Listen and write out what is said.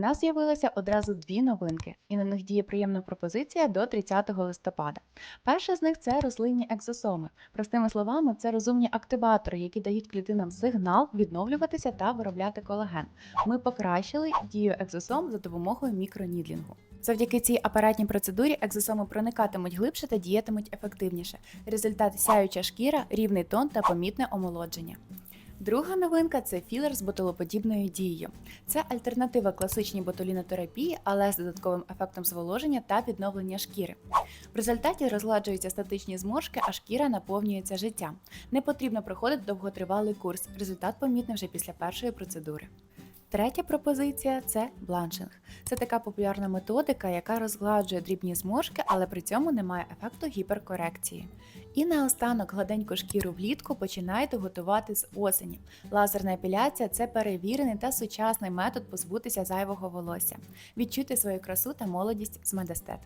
нас з'явилося одразу дві новинки, і на них діє приємна пропозиція до 30 листопада. Перша з них це рослинні екзосоми. Простими словами, це розумні активатори, які дають клітинам сигнал відновлюватися та виробляти колаген. Ми покращили дію екзосом за допомогою мікронідлінгу. Завдяки цій апаратній процедурі екзосоми проникатимуть глибше та діятимуть ефективніше. Результат сяюча шкіра, рівний тон та помітне омолодження. Друга новинка це філер з ботулоподібною дією. Це альтернатива класичній ботулінотерапії, але з додатковим ефектом зволоження та відновлення шкіри. В результаті розгладжуються статичні зморшки, а шкіра наповнюється життям. Не потрібно проходити довготривалий курс. Результат помітний вже після першої процедури. Третя пропозиція це бланшинг. Це така популярна методика, яка розгладжує дрібні зморшки, але при цьому не має ефекту гіперкорекції. І наостанок гладеньку шкіру влітку починайте готувати з осені. Лазерна епіляція це перевірений та сучасний метод позбутися зайвого волосся. Відчуйте свою красу та молодість з Медестет.